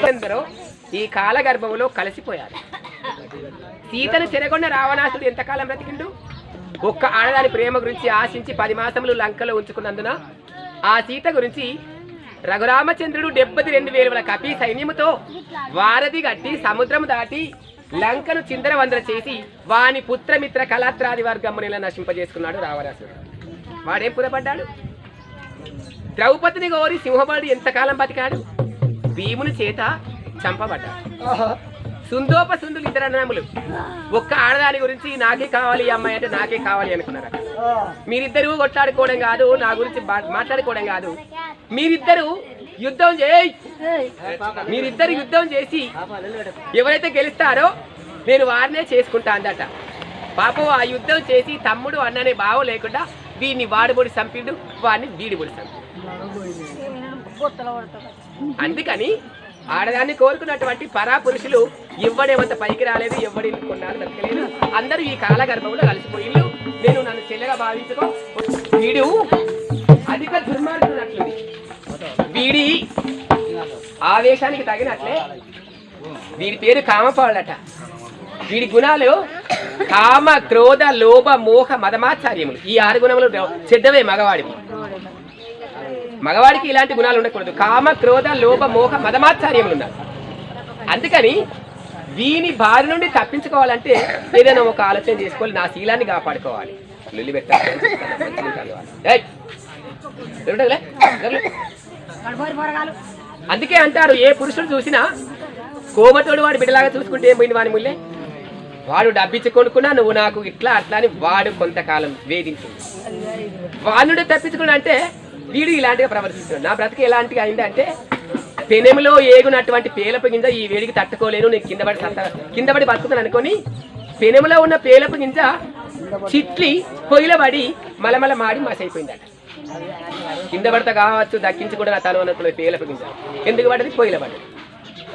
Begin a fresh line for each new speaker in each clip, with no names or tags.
ఎందరో ఈ కాలగర్భంలో కలిసిపోయారు సీతను చెరగొన్న రావణాసుడు ఎంతకాలం బ్రతికిండు? ఒక్క ఆడదాని ప్రేమ గురించి ఆశించి పది మాసములు లంకలో ఉంచుకున్నందున ఆ సీత గురించి రఘురామచంద్రుడు డెబ్బది రెండు వేల కపి సైన్యముతో వారధి గట్టి సముద్రం దాటి లంకను చిందరవందర చేసి వాని పుత్రమిత్ర కళాత్రాది వర్గమ్మని నశింపజేసుకున్నాడు రావణాసుడు. వాడేం పురపడ్డాడు? ద్రౌపదిని గౌరి సింహబడి ఎంతకాలం బతికాడు? భీముని చేత చంపబడ్డాడు. సుందోప సుందులు ఇద్దరు అన్నములు ఒక్క ఆడదాని గురించి నాకే కావాలి ఈ అమ్మాయి అంటే నాకే కావాలి అనుకున్నారు. మీరిద్దరూ కొట్లాడుకోవడం కాదు నా గురించి మాట్లాడుకోవడం కాదు. మీరిద్దరు యుద్ధం చేయి మీరిద్దరు యుద్ధం చేసి ఎవరైతే గెలుస్తారో నేను వారినే చేసుకుంటా అందట. పాపం ఆ యుద్ధం చేసి తమ్ముడు అన్ననే భావ లేకుండా వీడిని వాడుబొడి చంపిండు వాడిని వీడిబొడి చంపిండు. అందుకని ఆడదాన్ని కోరుకున్నటువంటి పరా పురుషులు పైకి రాలేదు ఎవడి కొన్నాళ్ళు దక్కలేదు అందరూ ఈ కాల గర్భంలో కలిసిపోయిళ్ళు నేను నన్ను చెల్లెగా భావించుకో. వీడు అధిక దుర్మార్గుడు వీడి ఆవేశానికి తగినట్లే. వీడి పేరు కామపాడట వీడి గుణాలు కామ క్రోధ లోభ మోహ మదమాచార్యములు. ఈ ఆరు గుణములు చెడ్డవే మగవాడివి. మగవాడికి ఇలాంటి గుణాలు ఉండకూడదు. కామ క్రోధ లోభ మోహ మదమాచార్యములు ఉన్నారు అందుకని వీని బారి నుండి తప్పించుకోవాలంటే ఏదైనా ఒక ఆలోచన చేసుకోవాలి నా శీలాన్ని కాపాడుకోవాలి. లొల్లి పెట్టాలి అందుకే అంటారు ఏ పురుషుడు చూసినా కోమతోడు వాడు బిడ్డలాగా చూసుకుంటే ఏం పోయింది వాని ముల్లే? వాడు డబ్బిచ్చి కొనుక్కున్నా నువ్వు నాకు ఇట్లా అట్లా అని వాడు కొంతకాలం వేధించింది. వానుడే తప్పించుకున్నా అంటే వీడు ఇలాంటిగా ప్రవర్తిస్తున్నాడు. నా బ్రతికి ఎలాంటిగా అయిందంటే పెనెములో ఏగునటువంటి పేలపు గింజ ఈ వేడికి తట్టుకోలేను నేను కింద పడి కింద పడి బతుకుతాను అనుకొని పెనెములో ఉన్న పేలపు గింజ చిట్లి పొయ్యిలో పడి మలమల మాడి మసైపోయిందట. కింద పడత కావచ్చు దక్కించి కూడా నా తను అనుకున్న పేలపు గింజ. ఎందుకు పడ్డది? పొయ్యిలో పడ్డది.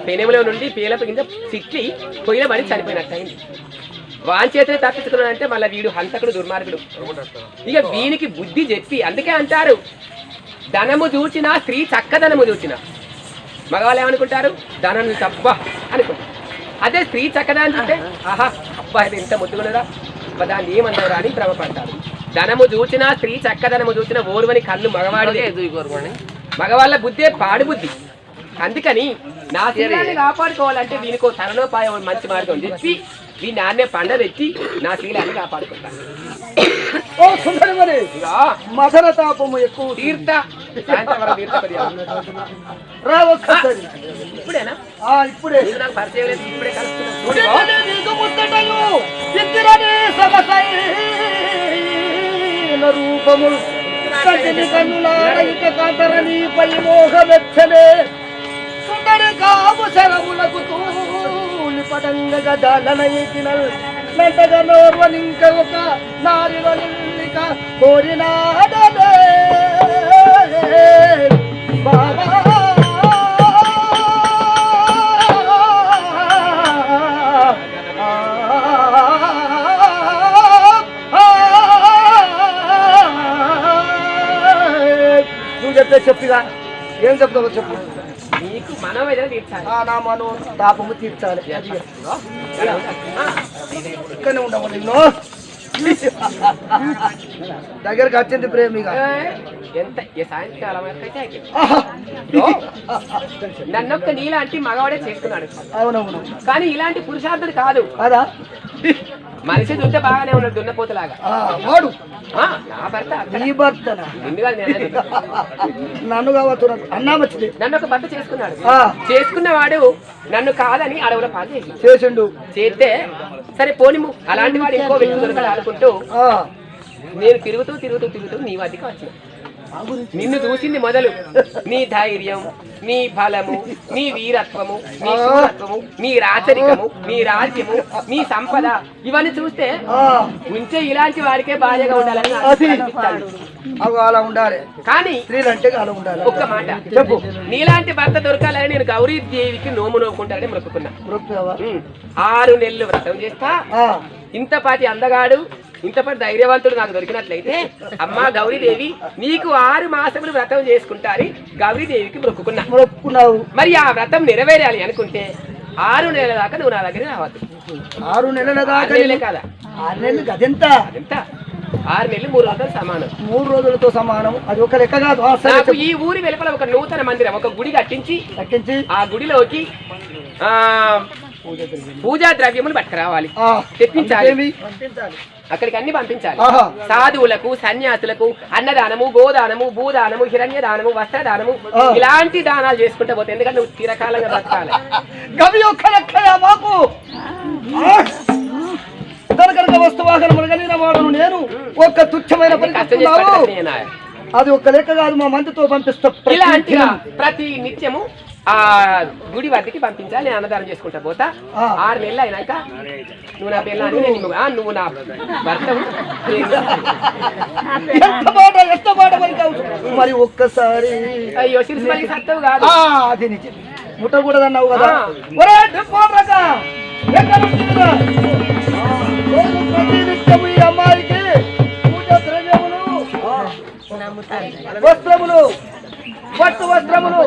పెనెములో నుండి పేలపు గింజ చిట్లి పొయ్యిలో పడి చనిపోయినట్టు అయింది. వాని చేతిని తప్పించుకున్నాడంటే మళ్ళీ వీడు హంతకుడు దుర్మార్గుడు. ఇక వీనికి బుద్ధి చెప్పి అందుకే అంటారు ధనము చూచిన స్త్రీ చక్కదనము చూచిన. మగవాళ్ళు ఏమనుకుంటారు? ధనం తప్ప అనుకుంటారు. అదే స్త్రీ చక్కదనం చూస్తే ఆహా. అబ్బా ఇది ఎంత ముద్దుగున్నదా? అబ్బా దాన్ని ఏమన్నారు అని భ్రమపడతారు. ధనము చూచిన స్త్రీ చక్కదనము చూసిన ఓర్వని కళ్ళు మగవాడిదే. మగవాళ్ళ బుద్ధే పాడు బుద్ధి. అందుకని నా శీలాన్ని కాపాడుకోవాలంటే వీనికో తరణోపాయం మంచి మార్గం చెప్పి ఈ నాన్నే పండ తెచ్చి నా శీలాన్ని కాపాడుకుంటాను
ఓ సుందరి మరి
ఇక
మదన తాపము ఎక్కువ
తీర్థ.
రా ఒక్కసారి
ఇప్పుడేనా?
ఆ ఇప్పుడే.
నీకు పరిచయం లేదు ఇప్పుడే కలుస్తున్నా చూడు బావ.
చెల్లెలి నీకు ముచ్చటయు ఇద్దరనే సొగసైన రూపములు. కంటిని కన్నులార ఇక పై సుందరి శరములకు పడంగగా దాలన ఎక్కినల్ మెంటగా నోర్వనింక ఒక నారివలిక కోరినాడనే నువ్వు చెప్తే చెప్పుగా ఏం చెప్తావు చెప్పు నా మనో తాపము తీర్చాలి. ఇక్కడనే ఉండవు నిన్ను. దగ్గరికి వచ్చింది ప్రేమిగా
ఎంత ఏ సాయంకాలం నన్నొక్క నీలాంటి మగవాడే చేసుకున్నాడు
అవునవును.
కానీ ఇలాంటి పురుషార్థుడు కాదు.
అదా
మనిషి చూస్తే బాగానే ఉన్నాడు దున్నపోతులాగా
వాడు.
నా భర్త.
నీ
నిన్ను
అన్నా వచ్చింది
ఒక భర్త చేసుకున్నాడు. చేసుకున్నవాడు నన్ను కాదని అడవుల పాలు చేసి
చేసిండు.
చేస్తే సరే పోనిము అలాంటి వాడు ఇంకో వ్యక్తి దొరకడు అనుకుంటూ
ఆ,
నేను తిరుగుతూ తిరుగుతూ తిరుగుతూ నీ వద్దకు వచ్చిన. నిన్ను చూసింది మొదలు. నీ ధైర్యం నీ బలము నీ వీరత్వము నీ శూరత్వము నీ రాచరికము నీ రాజ్యము నీ సంపద. ఇవన్నీ చూస్తే ఉంచే ఇలాంటి వాడికే బాధ్యగా ఉండాలని
అలా ఉండాలి.
కానీ
స్త్రీలు అంటే అలా ఉండాలి.
ఒక్క మాట.
చెప్పు.
నీలాంటి భర్త దొరకాలని నేను గౌరీ దేవికి నోము నోముకుంటానని మొక్కుకున్నా. ఆరు నెలలు వ్రతం చేస్తా. ఇంతపాటి అందగాడు ఇంతపటి ధైర్యవంతుడు నాకు దొరికినట్లయితే అమ్మా గౌరీదేవి నీకు ఆరు మాసములు వ్రతం చేసుకుంటారు గౌరీదేవికి మొక్కుకున్నా.
మొక్కున్నావు
మరి ఆ వ్రతం నెరవేరాలి అనుకుంటే ఆరు నెలల దాకా నువ్వు నా దగ్గర రావద్దు.
ఆరు నెలల దాకా
కాదా?
ఆరు నెలలు అదెంత
అదెంత? ఆరు నెలలు మూడు వందలు సమానం.
మూడు రోజులతో సమానం. అది ఒక లెక్క కాదు
నాకు. ఈ ఊరి వెలుపల ఒక నూతన మందిరం ఒక గుడి కట్టించి
లెక్కించి
ఆ గుడిలోకి ఆ పూజా ద్రవ్యములు. పట్టుకురావాలి. తెప్పించాలి. అక్కడికి అన్ని పంపించాలి. సాధువులకు సన్యాసులకు అన్నదానము గోదానము భూదానము హిరణ్య దానము వస్త్రదానము. ఇలాంటి దానాలు చేసుకుంటూ పోతే ఎందుకంటే నువ్వు చిరకాలంగా బతకాలి.
గవి మాకు. దొరకనక వస్తు వాహనములు కలిగిన వాడును నేను. తుచ్చమైన. అది ఒక్క లెక్క కాదు మా మంత్రితో పంపిస్తా. ప్రతి
నిత్యము ఆ గుడి వద్దకి పంపించాలి నేను అన్నదానం చేసుకుంటా పోతా.
ఆ.
ఆరు నెలలు అయినాక నువ్వు నా పిల్లని నేను నువ్వు నా
పలికావు మరి ఒక్కసారి
అయ్యో సిరిసిమల్లి సత్తవు కాదు.
ఆ, అది నిజం. ముట్టకూడదన్నావు కదా. ఒరే డుప్పోడ్రక, ఎక్కడ ఈ అమ్మాయికి పూజ ద్రవ్యములు వస్త్రములు వస్తు వస్త్రములు.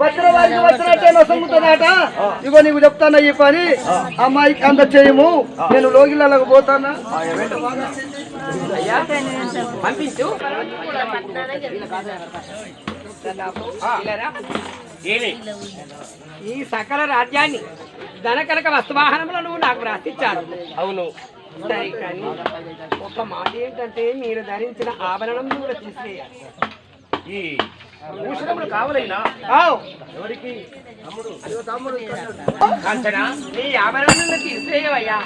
వస్త్రవారికి వస్త్రాటే నొసంగుతుందట ఇగో నీకు చెప్తాను ఈ పని? అమ్మాయికి అంత చేయము. నేను లోగిళ్ళకు పోతానా?
పంపించు. ఈ సకల రాజ్యాన్ని ధనకనక వస్తువాహనంలో నువ్వు నాకు రాసిచ్చాను అవును. సరే కానీ ఒక మాట ఏంటంటే మీరు ధరించిన ఆభరణం కూడా తీసేయాలి ఈ భూషణములు కావాలైనా ఎవరికి? కాంచనా నీ ఆభరణం తీసేయవయ్యా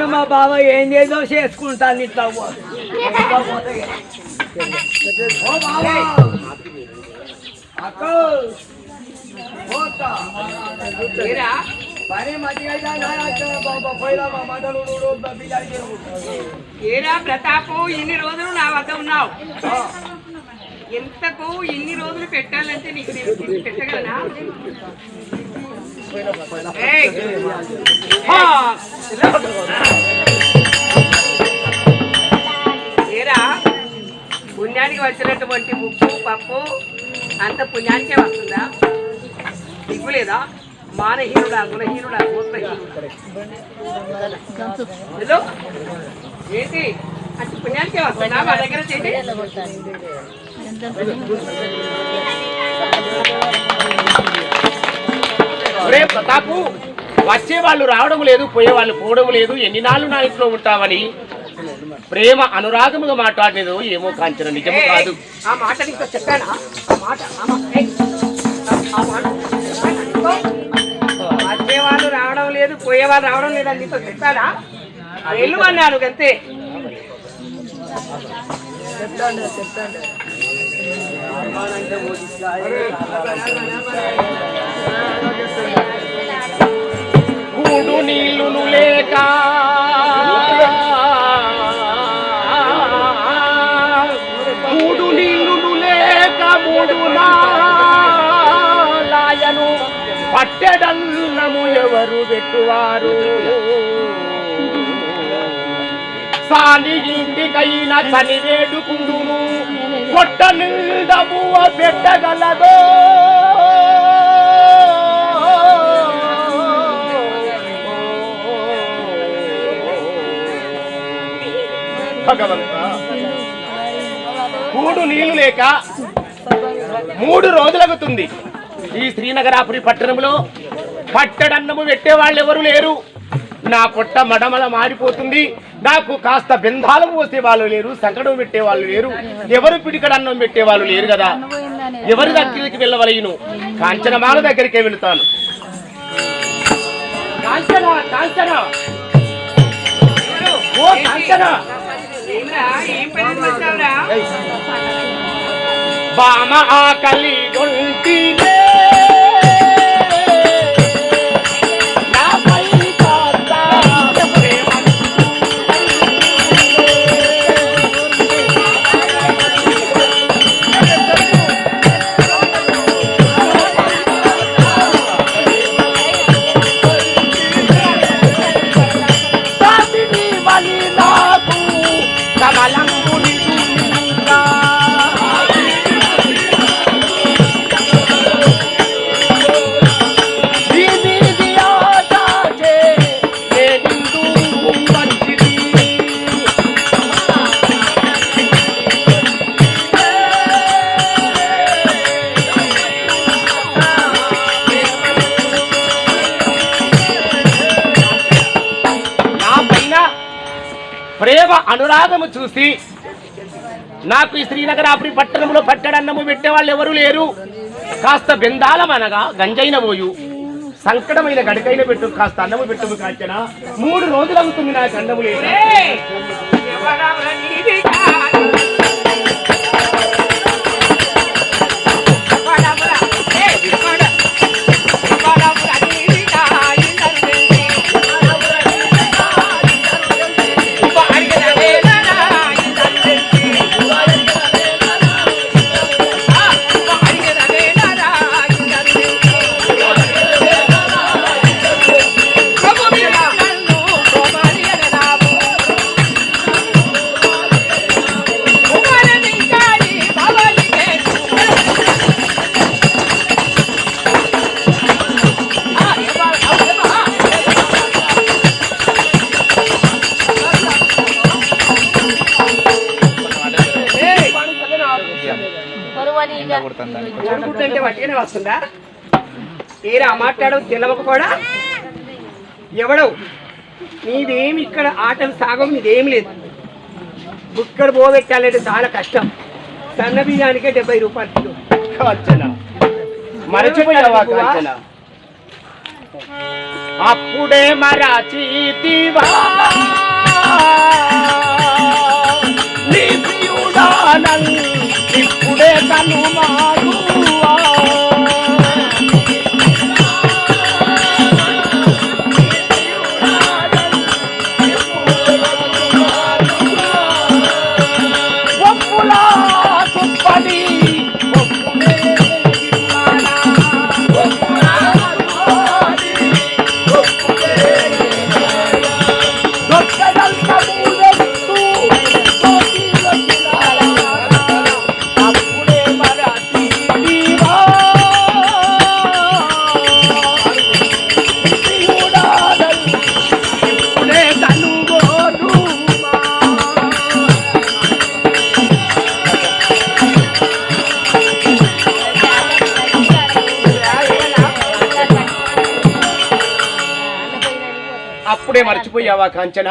ఉన్న మా బావ ఏం చేద్దో చేసుకుంటాను ఇట్లా
ఏరా,
పని
ప్రతాపు ఇన్ని రోజులు నా వద్ద ఉన్నావు. ఎంతకు ఇన్ని రోజులు పెట్టాలంటే నీకు పెట్టగలనా! ఏరా? పుణ్యానికి వచ్చినటువంటి ఉప్పు పప్పు అంత పుణ్యానికే వస్తుందా? దిగ్గు లేదా? మానహీనుడా గుణహీనుడా గోత్రహీనుడు హలో? ఏంటి? అంటే పుణ్యానికే వస్తుందా? మా దగ్గర చేసి
ఒరే ప్రతాపు వచ్చే వాళ్ళు రావడం లేదు పోయే వాళ్ళు పోవడం లేదు ఎన్ని నాళ్ళు నా ఇంట్లో ఉంటావని ప్రేమ అనురాగముగా మాట్లాడలేదు ఏమో కాంచన నిజము కాదు.
ఆ మాట నీతో చెప్పానా? ఆ మాట ఆ మాట ఏయ్! ఆ- ఆ మాట వచ్చే వాళ్ళు రావడం లేదు పోయే వాళ్ళు రావడం లేదని నీతో చెప్పానా? వెళ్ళు అన్నాను అంతే
కూడు నీళ్ళు లేక కూడు నీళ్ళు లేక మూడు నాయను పట్టెడన్నము ఎవరు పెట్టువారు సాని ఇంటికైన చని వేడుకుందును కొట్ట నిందమువ పెట్టగలదో? భగవంత కూడు నీళ్ళు లేక మూడు రోజులగుతుంది ఈ శ్రీనగరాపురి పట్టణంలో పట్టడన్నము పెట్టే వాళ్ళు ఎవరు లేరు. నా పొట్ట మడమల మారిపోతుంది. నాకు కాస్త బెందాలం పోసే వాళ్ళు లేరు. సంకటం పెట్టే వాళ్ళు లేరు. ఎవరు పిడికడ అన్నం పెట్టే వాళ్ళు లేరు కదా. ఎవరి దగ్గరికి వెళ్ళవలేను. కాంచనమాల దగ్గరికే వెళుతాను. కాంచన కాంచన. ఓ కాంచన. బామ ఆకలి గొంటినే అనురాగము చూసి నాకు ఈ శ్రీనగరాపురి పట్టణంలో పట్టడన్నము పెట్టేవాళ్ళు ఎవరు లేరు. కాస్త బెందాలం అనగా గంజైన పోయు సంకటమైన గడికైన పెట్టు కాస్త అన్నము పెట్టుము కాంచన. మూడు రోజులు అవుతుంది నాకు అన్నము లేదు
మాట్లాడవు తెలవక కూడా ఎవడవు నీదేమి ఇక్కడ ఆటలు సాగం నీదేమి లేదు. బుక్కడ పోబెట్టాలంటే చాలా కష్టం. సన్న బియ్యానికే డెబ్బై రూపాయలు కిలో.
కాంచన. మరచిపోయావా కాంచన? అప్పుడే మరచితివా ప్రియుడానల్ ఇప్పుడే కనుమారువా కావా కాంచన.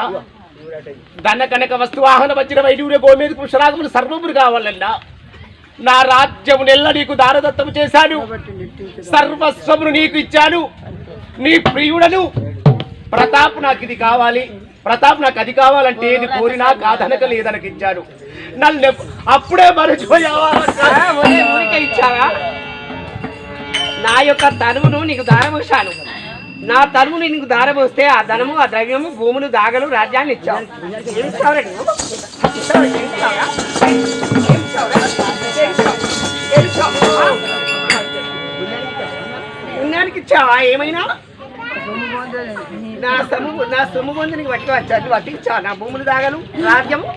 ధన కనక వస్తు వాహన వచ్చిన వైద్యుడే గోమేది కృష్ణరాజములు సర్వములు కావాలన్నా. నా రాజ్యము నెల్ల నీకు దారదత్తము చేశాను. సర్వస్వమును నీకు ఇచ్చాను. నీ ప్రియుడను. ప్రతాప్ నాకు ఇది కావాలి. ప్రతాప్ నాకు అది కావాలంటే ఏది కోరినా కాదనక లేదనక ఇచ్చాను నన్ను అప్పుడే మరచిపోయావా?
ఇచ్చావా? నా యొక్క తనువును నీకు దారమోసాను నా తనువుని నీకు దారమోస్తే ఆ ధనము ఆ ద్రవ్యము భూములు దాగలు రాజ్యాన్ని ఇచ్చావు. పుణ్యానికి ఇచ్చావా? ఏమైనా? నా సొమ్ము నా సొమ్ము పొంది నీకు పట్టుకు వచ్చాను పట్టించావు నా భూములు దాగలు రాజ్యము?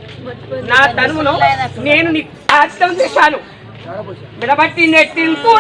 నా తనువును నేను నీకు అర్థం చేశాను. విడబట్టి నెట్టింతు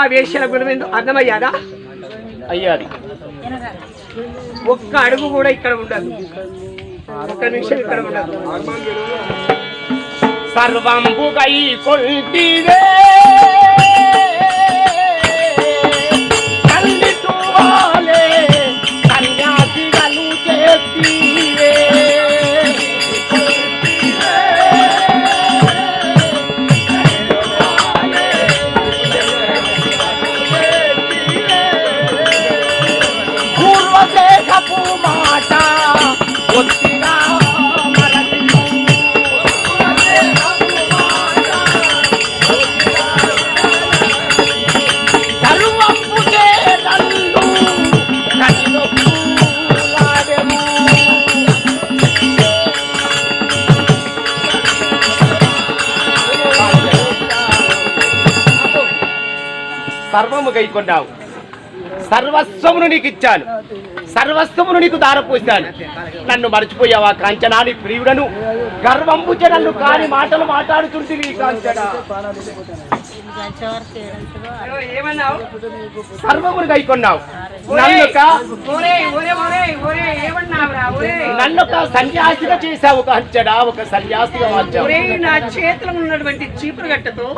మా వేషల గుణమేందో అర్థమయ్యాదా?
అయ్యాది.
ఒక్క అడుగు కూడా ఇక్కడ ఉండదు. ఒక్క నిమిషం ఇక్కడ ఉండదు.
సర్వంబు తల్లి తువాలే సర్వము సర్వస్వమును నీకు ఇచ్చాను. సర్వస్వమును నీకు దారపోశాను నన్ను మర్చిపోయావా కాంచనాని ప్రియుడను గర్వంబుచ నన్ను కాని మాటలు మాట్లాడుతుంటే కాంచనా? సర్వమును గైకొన్నావు నన్నొక నన్నొక సన్యాసిగా చేశావు కాంచనా ఒక సన్యాసిగా మార్చావు.
నా చేతిలో ఉన్నటువంటి చీపురు గట్టతో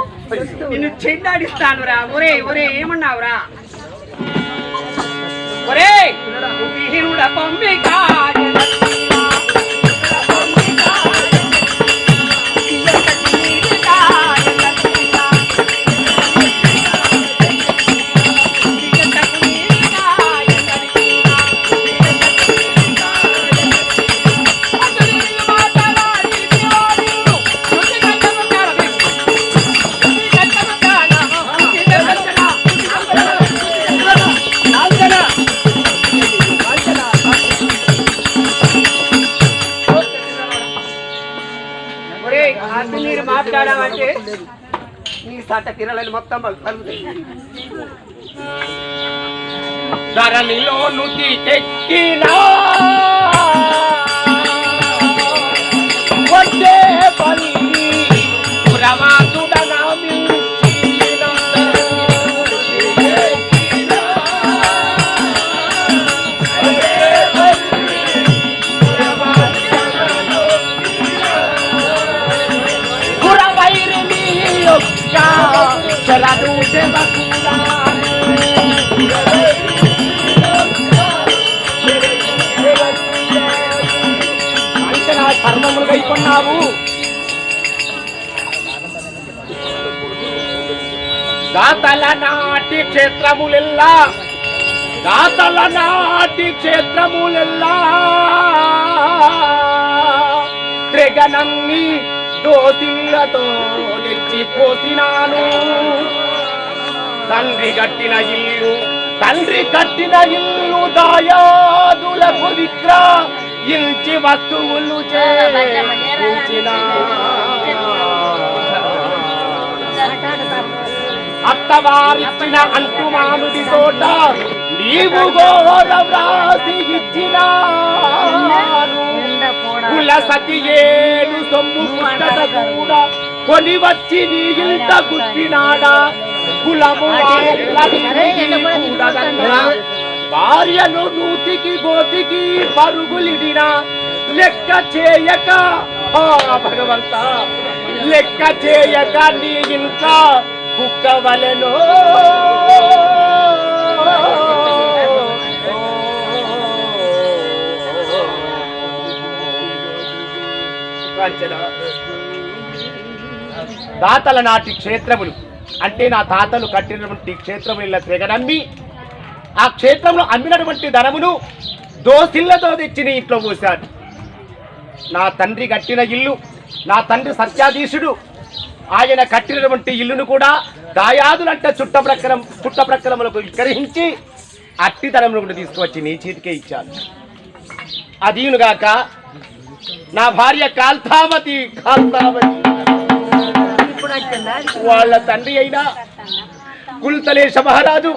నిన్ను చెండాడిస్తాను రా ఒరే ఒరే ఏమన్నావురా? ఒరే విహీనుడ పంపిక కిరళలు కలుగుతాయి
ధరణిలో నుతి తెచ్చినా కొన్నావు దాతల నాటి క్షేత్రములెల్లా దాతల నాటి క్షేత్రములెల్లా. త్రిగణన్ని దోతిల్లతో నెచ్చిపోసినాను తండ్రి కట్టిన ఇల్లు తండ్రి కట్టిన ఇల్లు దాయాదులకు విక్ర. ఇంచి వస్తువులు చేయించిన అత్తవారిచ్చిన అంటుమానుడి తోట నీవు ఘోర వ్రాసి ఇచ్చిన కుల సతి ఏడు సొమ్ము పుట్టట కూడా కొని వచ్చి నీ ఇంట గుప్పినాడా కులము భార్యను నూతికి గోతికి పరుగులిడినా లెక్క చేయక ఆ భగవంత లెక్క చేయక నీ ఇంత కుక్కవలెనో. దాతల నాటి క్షేత్రములు. అంటే నా తాతలు కట్టినటువంటి క్షేత్రముల తెగనమ్మి ఆ క్షేత్రంలో అమ్మినటువంటి ధనమును దోసిళ్ళతో తెచ్చి నీ ఇంట్లో పోశాను నా తండ్రి కట్టిన ఇల్లు నా తండ్రి సత్యాధీశుడు ఆయన కట్టినటువంటి ఇల్లును కూడా దాయాదులంట చుట్ట ప్రకారం చుట్ట ప్రకారములకు విక్రహించి అట్టి ధనమును కూడా తీసుకువచ్చి నీ చేతికే ఇచ్చాను. అదీనుగాక నా భార్య కాల్తావతి కాల్తావతి. వాళ్ళ తండ్రి అయినా కుల్తలేశ మహారాజు